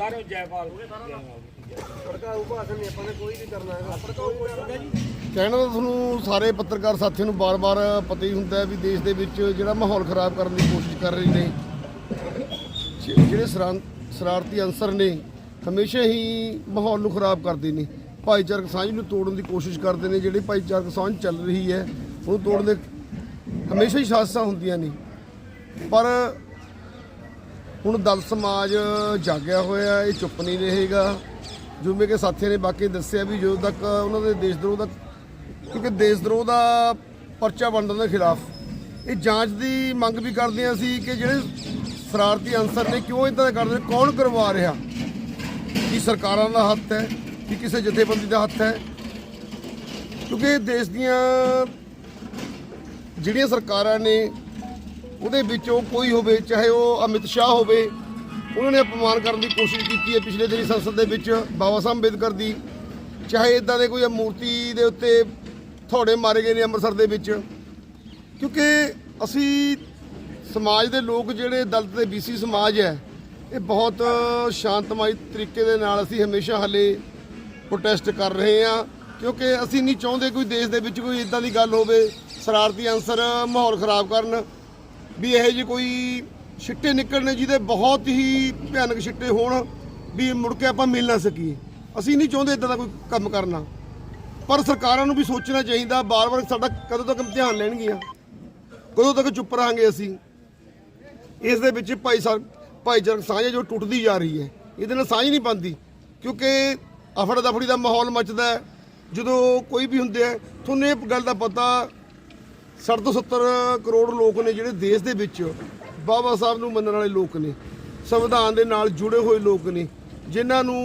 ਸਾਰਿਆਂ ਜੈਪਾਲ। ਭੜਕਾਊ ਭਾਸ਼ਣ ਨਹੀਂ ਆਪਾਂ ਨੇ ਕੋਈ ਵੀ ਕਰਨਾ ਹੈਗਾ ਭੜਕਾਊ ਕਹਿਣਾ ਤਾਂ ਤੁਹਾਨੂੰ ਸਾਰੇ ਪੱਤਰਕਾਰ ਸਾਥੀਆਂ ਨੂੰ ਬਾਰ-ਬਾਰ ਪਤਾ ਹੀ ਹੁੰਦਾ ਵੀ ਦੇਸ਼ ਦੇ ਵਿੱਚ ਜਿਹੜਾ ਮਾਹੌਲ ਖਰਾਬ ਕਰਨ ਦੀ ਕੋਸ਼ਿਸ਼ ਕਰ ਰਹੇ ਨੇ ਜਿਹੜੇ ਸ਼ਰਾਰਤੀ ਅਨਸਰ ਨੇ, ਹਮੇਸ਼ਾ ਹੀ ਮਾਹੌਲ ਨੂੰ ਖਰਾਬ ਕਰਦੇ ਨੇ। ਭਾਈਚਾਰਕ ਸਾਂਝ ਨੂੰ ਤੋੜਨ ਦੀ ਕੋਸ਼ਿਸ਼ ਕਰਦੇ ਨੇ, ਜਿਹੜੀ ਭਾਈਚਾਰਕ ਸਾਂਝ ਚੱਲ ਰਹੀ ਹੈ ਉਹ ਤੋੜਨ ਦੇ ਹਮੇਸ਼ਾ ਹੀ ਸਾਜ਼ਿਸ਼ਾਂ ਹੁੰਦੀਆਂ ਨੇ। ਪਰ ਹੁਣ ਦਲ ਸਮਾਜ ਜਾਗਿਆ ਹੋਇਆ ਇਹ ਚੁੱਪ ਨਹੀਂ ਰਹੇਗਾ। ਜਿਵੇਂ ਕਿ ਸਾਥੀਆਂ ਨੇ ਬਾਕੀ ਦੱਸਿਆ ਵੀ ਜਦੋਂ ਤੱਕ ਉਹਨਾਂ ਦੇ ਦੇਸ਼ ਦਰੋਹ ਦਾ ਕਿਉਂਕਿ ਦੇਸ਼ ਦਰੋਹ ਦਾ ਪਰਚਾ ਬਣਨ ਦੇ ਖਿਲਾਫ ਇਹ ਜਾਂਚ ਦੀ ਮੰਗ ਵੀ ਕਰਦੇ ਹਾਂ ਸੀ ਕਿ ਜਿਹੜੇ ਸ਼ਰਾਰਤੀ ਅਨਸਰ ਨੇ ਕਿਉਂ ਇਦਾਂ ਦਾ ਕਰਦੇ ਨੇ, ਕੌਣ ਕਰਵਾ ਰਿਹਾ? ਕੀ ਸਰਕਾਰਾਂ ਦਾ ਹੱਥ ਹੈ, ਕਿ ਕਿਸੇ ਜਥੇਬੰਦੀ ਦਾ ਹੱਥ ਹੈ? ਕਿਉਂਕਿ ਦੇਸ਼ ਦੀਆਂ ਜਿਹੜੀਆਂ ਸਰਕਾਰਾਂ ਨੇ ਉਹਦੇ ਵਿੱਚੋਂ ਕੋਈ ਹੋਵੇ, ਚਾਹੇ ਉਹ ਅਮਿਤ ਸ਼ਾਹ ਹੋਵੇ, ਉਹਨਾਂ ਨੇ ਅਪਮਾਨ ਕਰਨ ਦੀ ਕੋਸ਼ਿਸ਼ ਕੀਤੀ ਹੈ ਪਿਛਲੇ ਦਿਨੀ ਸੰਸਦ ਦੇ ਵਿੱਚ, ਬਾਬਾ ਸਾਹਿਬ ਅੰਬੇਦਕਰ ਦੀ। ਚਾਹੇ ਇਦਾਂ ਦੇ ਕੋਈ ਮੂਰਤੀ ਦੇ ਉੱਤੇ ਥੋੜੇ ਮਾਰੇ ਗਏ ਨੇ ਅੰਮ੍ਰਿਤਸਰ ਦੇ ਵਿੱਚ। ਕਿਉਂਕਿ ਅਸੀਂ ਸਮਾਜ ਦੇ ਲੋਕ ਜਿਹੜੇ ਦਲਿਤ ਤੇ ਬੀਸੀ ਸਮਾਜ ਹੈ, ਇਹ ਬਹੁਤ ਸ਼ਾਂਤਮਈ ਤਰੀਕੇ ਦੇ ਨਾਲ ਅਸੀਂ ਹਮੇਸ਼ਾ ਹਲੇ ਪ੍ਰੋਟੈਸਟ ਕਰ ਰਹੇ ਹਾਂ। ਕਿਉਂਕਿ ਅਸੀਂ ਨਹੀਂ ਚਾਹੁੰਦੇ ਕੋਈ ਦੇਸ਼ ਦੇ ਵਿੱਚ ਕੋਈ ਇਦਾਂ ਦੀ ਗੱਲ ਹੋਵੇ, ਸ਼ਰਾਰਤੀ ਅਨਸਰ ਮਾਹੌਲ ਖਰਾਬ ਕਰਨ। ਵੀ ਇਹੋ ਜਿਹੇ ਕੋਈ ਛਿੱਟੇ ਨਿਕਲਣੇ ਜਿਹਦੇ ਬਹੁਤ ਹੀ ਭਿਆਨਕ ਛਿੱਟੇ ਹੋਣ ਵੀ ਮੁੜ ਕੇ ਆਪਾਂ ਮਿਲ ਨਾ ਸਕੀਏ। ਅਸੀਂ ਨਹੀਂ ਚਾਹੁੰਦੇ ਇਦਾਂ ਦਾ ਕੋਈ ਕੰਮ ਕਰਨਾ। ਪਰ ਸਰਕਾਰਾਂ ਨੂੰ ਵੀ ਸੋਚਣਾ ਚਾਹੀਦਾ ਬਾਰ-ਬਾਰ ਸਾਡਾ ਕਦੋਂ ਤੱਕ ਧਿਆਨ ਲੈਣਗੀਆਂ? ਕਦੋਂ ਤੱਕ ਚੁੱਪ ਰਹਾਂਗੇ ਅਸੀਂ? ਇਸ ਦੇ ਵਿੱਚ ਭਾਈ ਸਾਹਿਬ ਭਾਈਚਾਰਕ ਸਾਂਝ ਹੈ ਜੋ ਟੁੱਟਦੀ ਜਾ ਰਹੀ ਹੈ। ਇਹਦੇ ਨਾਲ ਸਾਂਝ ਨਹੀਂ ਬਣਦੀ, ਕਿਉਂਕਿ ਅਫੜਾ ਦਫੜੀ ਦਾ ਮਾਹੌਲ ਮੱਚਦਾ ਜਦੋਂ ਕੋਈ ਵੀ ਹੁੰਦੇ ਹੈ ਤੁਹਾਨੂੰ ਇਹ ਗੱਲ ਦਾ ਪਤਾ 60 ਤੋਂ 70 ਕਰੋੜ ਲੋਕ ਨੇ ਜਿਹੜੇ ਦੇਸ਼ ਦੇ ਵਿੱਚ ਬਾਬਾ ਸਾਹਿਬ ਨੂੰ ਮੰਨਣ ਵਾਲੇ ਲੋਕ ਨੇ ਸੰਵਿਧਾਨ ਦੇ ਨਾਲ ਜੁੜੇ ਹੋਏ ਲੋਕ ਨੇ ਜਿਨ੍ਹਾਂ ਨੂੰ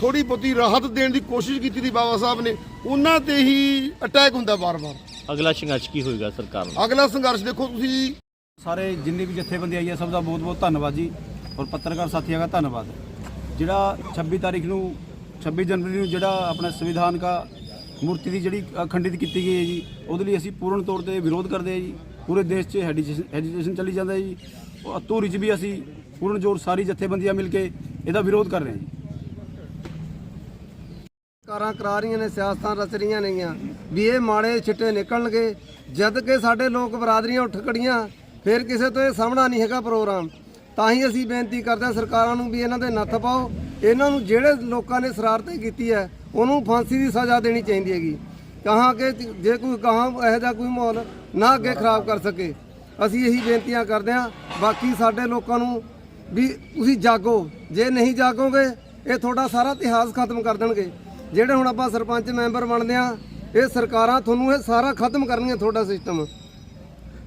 ਥੋੜੀ ਬਹੁਤੀ ਰਾਹਤ ਦੇਣ ਦੀ ਕੋਸ਼ਿਸ਼ ਕੀਤੀ ਸੀ ਬਾਬਾ ਸਾਹਿਬ ਨੇ ਉਹਨਾਂ ਤੇ ਹੀ ਅਟੈਕ ਹੁੰਦਾ ਵਾਰ-ਵਾਰ। ਅਗਲਾ ਸੰਘਰਸ਼ ਕੀ ਹੋਏਗਾ ਸਰਕਾਰ ਦਾ ਅਗਲਾ ਸੰਘਰਸ਼ ਦੇਖੋ ਤੁਸੀਂ ਸਾਰੇ ਜਿੰਨੇ ਵੀ ਜਥੇਬੰਦੀ ਆਈ ਹੈ ਸਭ ਦਾ ਬਹੁਤ ਬਹੁਤ ਧੰਨਵਾਦ ਜੀ ਔਰ ਪੱਤਰਕਾਰ ਸਾਥੀਆਂ ਦਾ ਧੰਨਵਾਦ। ਜਿਹੜਾ 26 ਤਾਰੀਖ ਨੂੰ 26 ਜਨਵਰੀ ਨੂੰ ਜਿਹੜਾ ਆਪਣਾ ਸੰਵਿਧਾਨ ਦਾ ਮੂਰਤੀ ਦੀ ਜਿਹੜੀ ਅਖੰਡਿਤ ਕੀਤੀ ਗਈ ਹੈ ਜੀ, ਉਹਦੇ ਲਈ ਅਸੀਂ ਪੂਰਨ ਤੌਰ ਤੇ ਵਿਰੋਧ ਕਰਦੇ ਹਾਂ ਜੀ। ਪੂਰੇ ਦੇਸ਼ 'ਚ ਹੈਜੀਟੇਸ਼ਨ ਚੱਲੀ ਜਾਂਦਾ ਹੈ ਜੀ। ਉਹ ਧੂਰੀ 'ਚ ਵੀ ਅਸੀਂ ਪੂਰਨ ਜ਼ੋਰ ਸਾਰੀ ਜਥੇਬੰਦੀਆਂ ਮਿਲ ਕੇ ਇਹਦਾ ਵਿਰੋਧ ਕਰ ਰਹੇ ਹਾਂ ਜੀ। ਕਾਰਾਂ ਕਰਾ ਰਹੀਆਂ ਨੇ, ਸਿਆਸਤਾਂ ਰਚ ਰਹੀਆਂ ਨੇਗੀਆਂ। ਵੀ ਇਹ ਮਾੜੇ ਛਿੱਟੇ ਨਿਕਲਣਗੇ। ਜਦ ਕਿ ਸਾਡੇ ਲੋਕ ਬਰਾਦਰੀਆਂ ਉੱਠ ਖੜੀਆਂ, ਫਿਰ ਕਿਸੇ ਤੋਂ ਇਹ ਸਾਹਮਣਾ ਨਹੀਂ ਹੈਗਾ ਪ੍ਰੋਗਰਾਮ। ਤਾਂ ਹੀ ਅਸੀਂ ਬੇਨਤੀ ਕਰਦੇ ਹਾਂ ਸਰਕਾਰਾਂ ਨੂੰ ਵੀ ਇਹਨਾਂ ਦੇ ਨੱਥ ਪਾਓ। ਇਹਨਾਂ ਨੂੰ ਜਿਹੜੇ ਲੋਕਾਂ ਨੇ ਸ਼ਰਾਰਤ ਕੀਤੀ ਹੈ ਉਹਨੂੰ ਫਾਂਸੀ ਦੀ ਸਜ਼ਾ ਦੇਣੀ ਚਾਹੀਦੀ ਹੈਗੀ। ਕਹਾਂ ਕਿ ਜੇ ਕੋਈ ਕਹਾਂ ਇਹੋ ਜਿਹਾ ਕੋਈ ਮਾਹੌਲ ਨਾ ਅੱਗੇ ਖਰਾਬ ਕਰ ਸਕੇ। ਅਸੀਂ ਇਹੀ ਬੇਨਤੀਆਂ ਕਰਦੇ ਹਾਂ, ਬਾਕੀ ਸਾਡੇ ਲੋਕਾਂ ਨੂੰ ਵੀ ਤੁਸੀਂ ਜਾਗੋ। ਜੇ ਨਹੀਂ ਜਾਗੋਗੇ, ਇਹ ਤੁਹਾਡਾ ਸਾਰਾ ਇਤਿਹਾਸ ਖਤਮ ਕਰ ਦੇਣਗੇ। ਜਿਹੜੇ ਹੁਣ ਆਪਾਂ ਸਰਪੰਚ ਮੈਂਬਰ ਬਣਦੇ ਆ ਇਹ ਸਰਕਾਰਾਂ ਤੁਹਾਨੂੰ ਇਹ ਸਾਰਾ ਖਤਮ ਕਰਨਗੀਆਂ ਤੁਹਾਡਾ ਸਿਸਟਮ।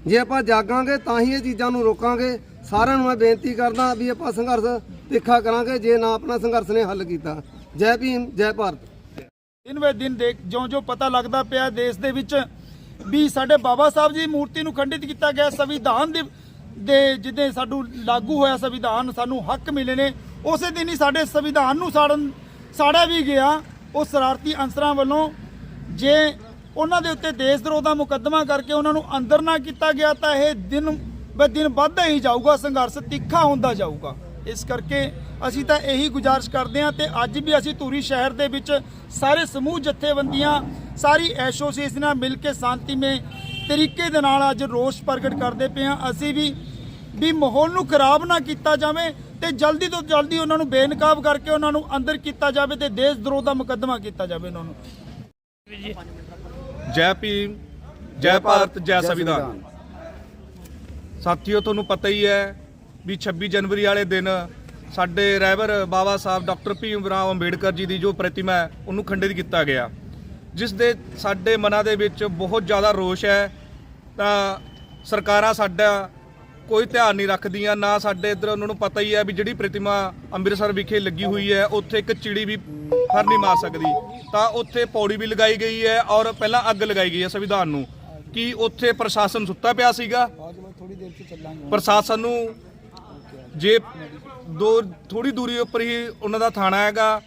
ਜੇ ਆਪਾਂ ਜਾਗਾਂਗੇ, ਤਾਂ ਹੀ ਇਹ ਚੀਜ਼ਾਂ ਨੂੰ ਰੋਕਾਂਗੇ। ਸਾਰਿਆਂ ਨੂੰ ਮੈਂ ਬੇਨਤੀ ਕਰਦਾ ਵੀ ਆਪਾਂ ਸੰਘਰਸ਼ ਤਿੱਖਾ ਕਰਾਂਗੇ, ਜੇ ਨਾ ਆਪਣਾ ਸੰਘਰਸ਼ ਨੇ ਹੱਲ ਕੀਤਾ। ਜੈ ਭੀਮ, ਜੈ ਭਾਰਤ। ਦਿਨ ਵੇ ਦਿਨ ਦੇਖ ਜਿਉਂ-ਜਿਉਂ ਪਤਾ ਲੱਗਦਾ ਪਿਆ ਦੇਸ਼ ਦੇ ਵਿੱਚ ਵੀ ਸਾਡੇ ਬਾਬਾ ਸਾਹਿਬ ਜੀ ਦੀ ਮੂਰਤੀ ਨੂੰ ਖੰਡਿਤ ਕੀਤਾ ਗਿਆ ਸੰਵਿਧਾਨ ਦੇ ਦੇ ਜਿੱਦੇ ਸਾਨੂੰ ਲਾਗੂ ਹੋਇਆ ਸੰਵਿਧਾਨ ਸਾਨੂੰ ਹੱਕ ਮਿਲੇ ਨੇ, ਉਸੇ ਦਿਨ ਹੀ ਸਾਡੇ ਸੰਵਿਧਾਨ ਨੂੰ ਸਾੜਨ ਸਾੜਿਆ ਵੀ ਗਿਆ। ਉਹ ਸ਼ਰਾਰਤੀ ਅੰਸਰਾਂ ਵੱਲੋਂ ਜੇ ਉਹਨਾਂ ਦੇ ਉੱਤੇ ਦੇਸ਼ ਦਰੋਹ ਦਾ ਮੁਕੱਦਮਾ ਕਰਕੇ ਉਹਨਾਂ ਨੂੰ ਅੰਦਰ ਨਾ ਕੀਤਾ ਗਿਆ ਤਾਂ ਇਹ ਦਿਨ ਬ ਦਿਨ ਵੱਧਦਾ ਹੀ ਜਾਊਗਾ, ਸੰਘਰਸ਼ ਤਿੱਖਾ ਹੁੰਦਾ ਜਾਊਗਾ। ਇਸ ਕਰਕੇ ਅਸੀਂ ਤਾਂ ਇਹੀ ਗੁਜ਼ਾਰਿਸ਼ ਕਰਦੇ ਹਾਂ ਤੇ ਅੱਜ ਵੀ ਅਸੀਂ ਧੂਰੀ ਸ਼ਹਿਰ ਦੇ ਵਿੱਚ ਸਾਰੇ ਸਮੂਹ ਜਥੇਬੰਦੀਆਂ ਸਾਰੀ ਐਸੋਸੀਏਸ਼ਨਾਂ ਮਿਲ ਕੇ ਸ਼ਾਂਤੀਮਈ ਤਰੀਕੇ ਦੇ ਨਾਲ ਅੱਜ ਰੋਸ ਪ੍ਰਗਟ ਕਰਦੇ ਪਏ ਹਾਂ। ਅਸੀਂ ਵੀ ਵੀ ਮਾਹੌਲ ਨੂੰ ਖਰਾਬ ਨਾ ਕੀਤਾ ਜਾਵੇ ਤੇ ਜਲਦੀ ਤੋਂ ਜਲਦੀ ਉਹਨਾਂ ਨੂੰ ਬੇਨਕਾਬ ਕਰਕੇ ਉਹਨਾਂ ਨੂੰ ਅੰਦਰ ਕੀਤਾ ਜਾਵੇ ਤੇ ਦੇਸ਼ ਦਰੋਹ ਦਾ ਮੁਕੱਦਮਾ ਕੀਤਾ ਜਾਵੇ ਉਹਨਾਂ ਨੂੰ। ਜੈ ਭੀਮ ਜੈ ਭਾਰਤ ਜੈ ਸੰਵਿਧਾਨ। ਸਾਥੀਓ ਤੁਹਾਨੂੰ ਪਤਾ ਹੀ ਹੈ ਵੀ 26 ਜਨਵਰੀ ਵਾਲੇ ਦਿਨ ਸਾਡੇ ਰਹਿਬਰ ਬਾਬਾ ਸਾਹਿਬ ਡਾਕਟਰ ਭੀਮ ਰਾਓ ਅੰਬੇਡਕਰ ਜੀ ਦੀ ਜੋ ਪ੍ਰਤਿਮਾ ਹੈ ਉਹਨੂੰ ਖੰਡਿਤ ਕੀਤਾ ਗਿਆ। ਜਿਸ ਦੇ ਸਾਡੇ ਮਨਾਂ ਦੇ ਵਿੱਚ ਬਹੁਤ ਜ਼ਿਆਦਾ ਰੋਸ਼ ਹੈ। ਤਾਂ ਸਰਕਾਰਾਂ ਸਾਡਾ ਕੋਈ ਧਿਆਨ ਨਹੀਂ ਰੱਖਦੀਆਂ ਨਾ ਸਾਡੇ ਇੱਧਰ ਉਹਨਾਂ ਨੂੰ ਪਤਾ ਹੀ ਹੈ ਵੀ ਜਿਹੜੀ ਪ੍ਰਤਿਮਾ ਅੰਮ੍ਰਿਤਸਰ ਵਿਖੇ ਲੱਗੀ ਹੋਈ ਹੈ ਉੱਥੇ ਇੱਕ ਚਿੜੀ ਵੀ ਫਰ ਨਹੀਂ ਮਾਰ ਸਕਦੀ। ਤਾਂ ਉੱਥੇ ਪੌੜੀ ਵੀ ਲਗਾਈ ਗਈ ਹੈ ਔਰ ਪਹਿਲਾਂ ਅੱਗ ਲਗਾਈ ਗਈ ਹੈ ਸੰਵਿਧਾਨ ਨੂੰ। ਕੀ ਉੱਥੇ ਪ੍ਰਸ਼ਾਸਨ ਸੁੱਤਾ ਪਿਆ ਸੀਗਾ? ਪ੍ਰਸ਼ਾਸਨ ਨੂੰ ਜੇ ਦੋ ਥੋੜੀ ਦੂਰੀ ਉੱਪਰ ਹੀ ਉਹਨਾਂ ਦਾ ਥਾਣਾ ਹੈਗਾ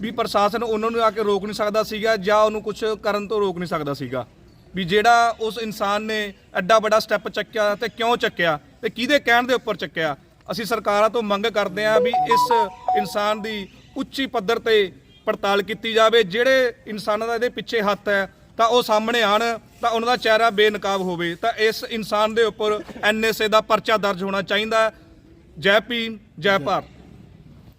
ਵੀ ਪ੍ਰਸ਼ਾਸਨ ਉਹਨਾਂ ਨੂੰ ਆ ਕੇ ਰੋਕ ਨਹੀਂ ਸਕਦਾ ਸੀਗਾ ਜਾਂ ਉਹਨੂੰ ਕੁਝ ਕਰਨ ਤੋਂ ਰੋਕ ਨਹੀਂ ਸਕਦਾ ਸੀਗਾ। ਵੀ ਜਿਹੜਾ ਉਸ ਇਨਸਾਨ ਨੇ ਐਡਾ ਵੱਡਾ ਸਟੈਪ ਚੱਕਿਆ ਤੇ ਕਿਉਂ ਚੱਕਿਆ ਤੇ ਕਿਹਦੇ ਕਹਿਣ ਦੇ ਉੱਪਰ ਚੱਕਿਆ, ਅਸੀਂ ਸਰਕਾਰਾਂ ਤੋਂ ਮੰਗ ਕਰਦੇ ਹਾਂ ਵੀ ਇਸ ਇਨਸਾਨ ਦੀ ਉੱਚੀ ਪੱਧਰ ਤੇ ਪੜਤਾਲ ਕੀਤੀ ਜਾਵੇ। ਜਿਹੜੇ ਇਨਸਾਨਾਂ ਦਾ ਇਹਦੇ ਪਿੱਛੇ ਹੱਥ ਹੈ, ਤਾਂ ਉਹ ਸਾਹਮਣੇ ਆਣ ਤਾਂ ਉਹਨਾਂ ਦਾ ਚਿਹਰਾ ਬੇਨਕਾਬ ਹੋਵੇ। ਤਾਂ ਇਸ ਇਨਸਾਨ ਦੇ ਉੱਪਰ ਐਨਐਸਏ ਦਾ ਪਰਚਾ ਦਰਜ ਹੋਣਾ ਚਾਹੀਦਾ ਜੈ ਭੀਮ ਜੈ ਭਾਰਤ।